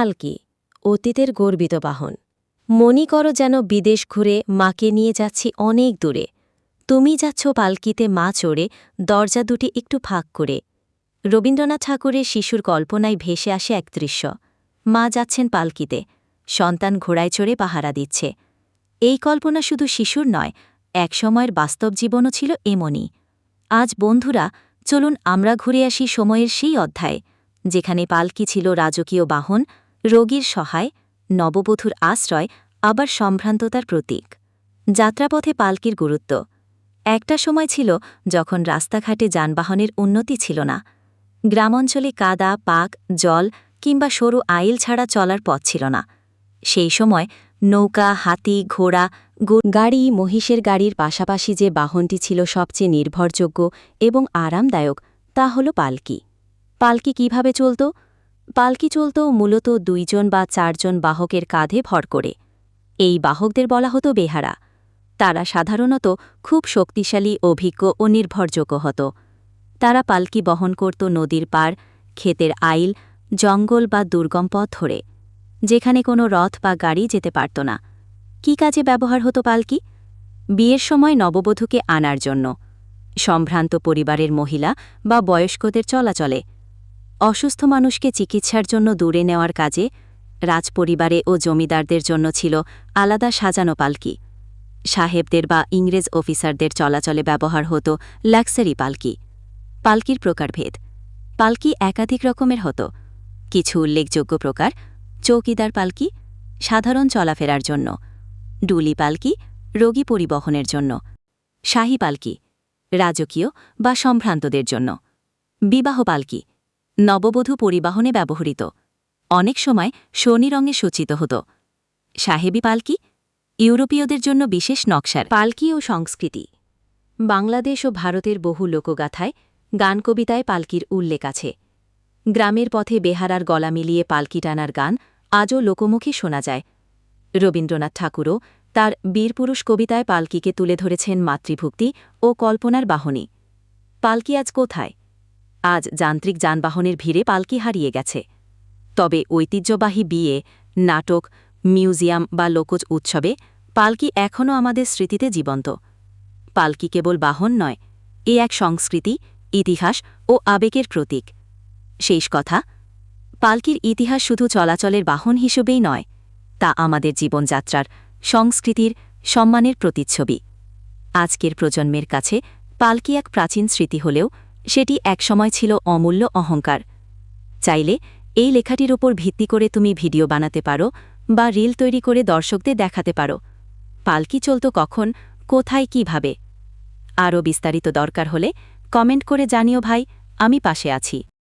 পালকি অতীতের গর্বিত বাহন। মনি করো যেন বিদেশ ঘুরে মাকে নিয়ে যাচ্ছি অনেক দূরে। তুমি যাচ্ছ পালকিতে মা চড়ে দরজা দুটি একটু ফাঁক করে। রবীন্দ্রনাথ ঠাকুরের শিশুর কল্পনায় ভেসে আসে এক দৃশ্য। মা যাচ্ছেন পালকিতে। সন্তান ঘোড়ায় চড়ে পাহারা দিচ্ছে। এই কল্পনা শুধু শিশুর নয় একসময়ের বাস্তব জীবনও ছিল এমনই। আজ বন্ধুরা, চলুন আমরা ঘুরে আসি সময়ের সেই অধ্যায়, যেখানে পালকি ছিল রাজকীয় বাহন রোগীর সহায়, নববধূর আশ্রয়, আবার সম্ভ্রান্ততার প্রতীক। যাত্রাপথে পালকির গুরুত্ব। একটা সময় ছিল যখন রাস্তাঘাটে যানবাহনের উন্নতি ছিল না। গ্রামাঞ্চলে কাদা, পাক, জল কিংবা সরু আইল ছাড়া চলার পথ ছিল না। সেই সময় নৌকা, হাতি, ঘোড়া গাড়ি, মহিষের গাড়ির পাশাপাশি যে বাহনটি ছিল সবচেয়ে নির্ভরযোগ্য এবং আরামদায়ক, তা হল পালকি। পালকি কীভাবে চলত? পালকি চলত মূলত দুইজন বা চারজন বাহকের কাঁধে ভর করে। এই বাহকদের বলা হতো বেহারা। তারা সাধারণত খুব শক্তিশালী, অভিজ্ঞ ও নির্ভরযোগ্য হতো। তারা পালকি বহন করত নদীর পার ক্ষেতের আইল, জঙ্গল বা দুর্গম পথ ধরে, যেখানে কোনো রথ বা গাড়ি যেতে পারত না। কি কাজে ব্যবহার হতো পালকি? বিয়ের সময় নববধূকে আনার জন্য। সম্ভ্রান্ত পরিবারের মহিলা বা বয়স্কদের চলাচলে অসুস্থ মানুষকে চিকিৎসার জন্য দূরে নেওয়ার কাজে রাজপরিবারে ও জমিদারদের জন্য ছিল আলাদা সাজানো পালকি। সাহেবদের বা ইংরেজ অফিসারদের চলাচলে ব্যবহার হতো লাক্সারি পালকি। পালকির প্রকারভেদ। পালকি একাধিক রকমের হতো। কিছু উল্লেখযোগ্য প্রকার। চৌকিদার পালকি, সাধারণ চলাফেরার জন্য। ডুলি পালকি, রোগী পরিবহনের জন্য। শাহী পালকি, রাজকীয় বা সম্ভ্রান্তদের জন্য। বিবাহ পালকি নববধূ পরিবহনে ব্যবহৃত। অনেক সময় শনি রঙে সূচিত হতো। সাহেবী পালকি, ইউরোপীয়দের জন্য বিশেষ নকশার। পালকি ও সংস্কৃতি। বাংলাদেশ ও ভারতের বহু লোকগাথায়, গান কবিতায় পালকির উল্লেখ আছে। গ্রামের পথে বেহারার গলা মিলিয়ে পালকি টানার গান আজও লোকমুখে শোনা যায়। রবীন্দ্রনাথ ঠাকুরও তার বীরপুরুষ কবিতায় পালকিকে তুলে ধরেছেন মাতৃভুক্তি ও কল্পনার বাহনী। পালকি আজ কোথায়? আজ যান্ত্রিক যানবাহনের ভিড়ে পালকি হারিয়ে গেছে। তবে ঐতিহ্যবাহী বিয়ে, নাটক, মিউজিয়াম বা লোকজ উৎসবে পালকি এখনও আমাদের স্মৃতিতে জীবন্ত। পালকি কেবল বাহন নয়, এ এক সংস্কৃতি, ইতিহাস ও আবেগের প্রতীক। শেষ কথা, পালকির ইতিহাস শুধু চলাচলের বাহন হিসেবেই নয়, তা আমাদের জীবনযাত্রার, সংস্কৃতির, সম্মানের প্রতিচ্ছবি। আজকের প্রজন্মের কাছে পালকি এক প্রাচীন স্মৃতি হলেও সেটি একসময় ছিল অমূল্য অহংকার। চাইলে, এই লেখাটির ওপর ভিত্তি করে তুমি ভিডিও বানাতে পারো বা রিল তৈরি করে দর্শকদের দেখাতে পারো। পালকি চলত কখন, কোথায়, কীভাবে? আরও বিস্তারিত দরকার হলে কমেন্ট করে জানিও ভাই, আমি পাশে আছি।